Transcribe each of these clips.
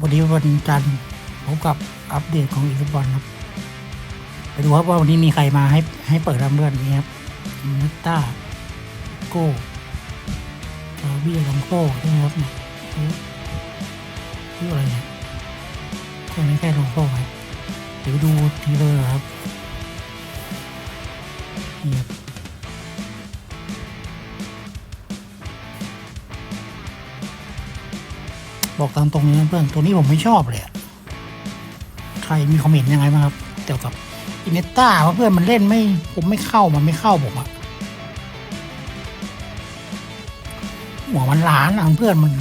วันนี้วันจันทร์พบกับอัปเดตของอีฟุตบอลครับ ไปดูครับว่าวันนี้มีใครมาให้ให้เปิดรำเลื่อนนี้ครับนัตตาโก้ลาบียลองโก้ใช่ไหมครับเนี่ยชื่ออะไรเนี่ยใช่ไหมแค่ลองโก้ไหมเดี๋ยวดูทีเลยครับนี่ครับ บอกตามตรงนี้นะเพื่อน ตัวนี้ผมไม่ชอบเลยใครมีคอมเมนต์ยังไงบ้างครับเกี่ยวกับอินเนต้าเพื่อนมันเล่นไม่ผมไม่เข้ามันไม่เข้าผมอะหัวมันล้านอะเพื่อนมัน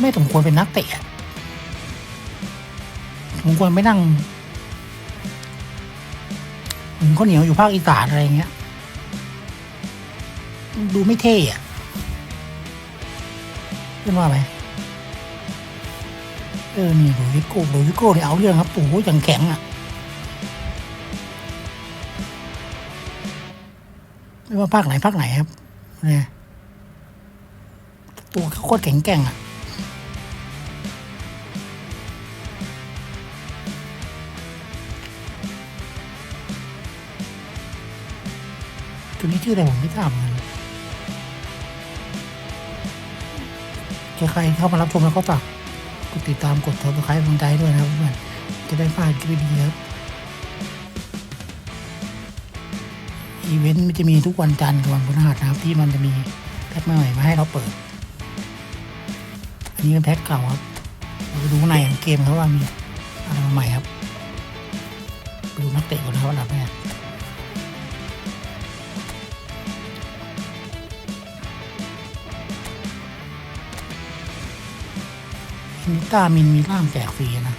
ไม่สมควรเป็นนักเตะสมควรไม่นั่งเหมือนข้าวเหนียวอยู่ภาคอีสานอะไรเงี้ย ดูไม่เท่อะเพื่อนว่าไหม เออ นี่โรยิโก้โรยิโก้เนี่ยเอาเรื่องครับโอ้โหย่างแข็งอะไม่ว่าภาคไหนภาคไหนครับเนี่ยตัวเขาโคตรแข็งแกร่งอะตัวนี้ชื่ออะไรผมไม่ทราบเหมือนกันใครๆเข้ามารับชมแล้วก็ฝาก กดติดตามกดติดตามกำลังใจด้วยนะครับเพื่อนจะได้พลาดคลิปดีๆครับอีเวนต์มันจะมีทุกวันจันทร์กับวันพฤหัสนะครับ ที่มันจะมีแพ็คใหม่มาให้เราเปิด อันนี้เป็นแพ็คเก่าครับเราไปดูในของเกมเขาว่ามีอะไรมาใหม่ครับไปดูนักเตะก่อนนะครับอันดับแรก นิต้ามินมีร่างแจกฟรีนะ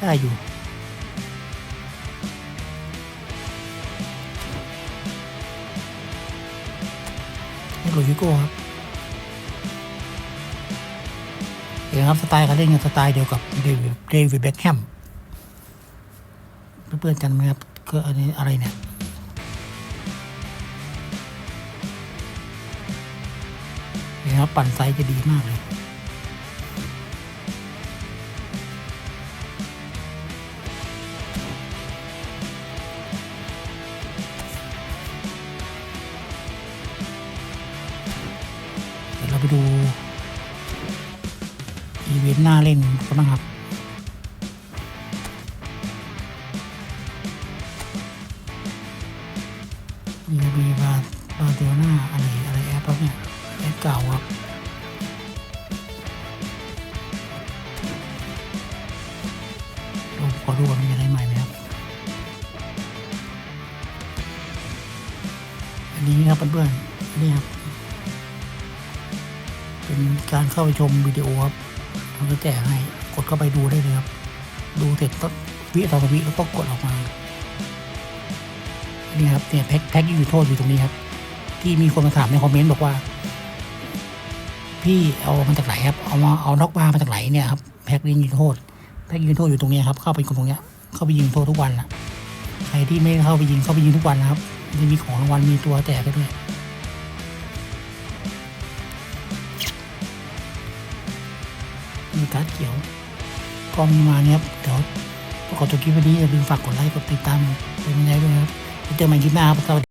ได้อยู่นี่โรยิโก้ครับเห็นครับ สไตล์การเล่นกับสไตล์เดียวกับเดวิดเดวิดเบ็คแฮมเพื่อนๆกันไหมครับก็อันนี้อะไรเนี่ย ครับปั่นไซส์จะดีมากเลยเดี๋ยวเราไปดู อีเวนต์หน้าเล่นกันบ้างครับมีมีบาบาเดียวหน้าอะไรอะไรแอปเนี่ย แอปเก่าครับดูขอดูว่ามีอะไรใหม่ไหมครับ อันนี้ครับเพื่อนๆนี่ครับ เป็นการเข้าไปชมวิดีโอครับเราจะแจกให้กดเข้าไปดูได้เลยครับ ดูเสร็จก็วิต่อวิแล้วก็กดออกมา นี่ครับเนี่ยแพ็คแพ็คยิงจุดโทษอยู่ตรงนี้ครับ ที่มีคนมาถามในคอมเมนต์บอกว่า พี่เอามาจากไหนครับ เอามาเอาน็อกบาร์มาจากไหนเนี่ยครับแพ็คยิงโทษแพ็คยิงโทษอยู่ตรงนี้ครับเข้าไปคนตรงเนี้ยเข้าไปยิงโทษทุกวันนะใครที่ไม่เข้าไปยิงเข้าไปยิงทุกวันนะครับจะมีของรางวัลมีตัวแจกด้วยมีการ์ดเขียวก็มีมาเนี้ยครับเดี๋ยวขอจบคลิปวันนี้อย่าลืมฝากกดไลค์กดติดตามเป็นยังไงด้วยนะครับเจอกันใหม่คลิปหน้าครับสวัสดี